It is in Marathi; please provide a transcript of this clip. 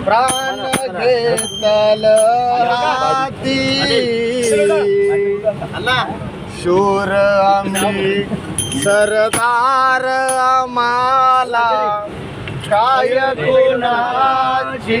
प्राण घेतल हाती शूर आम्ही सरदार आम्हाला काय गुणाची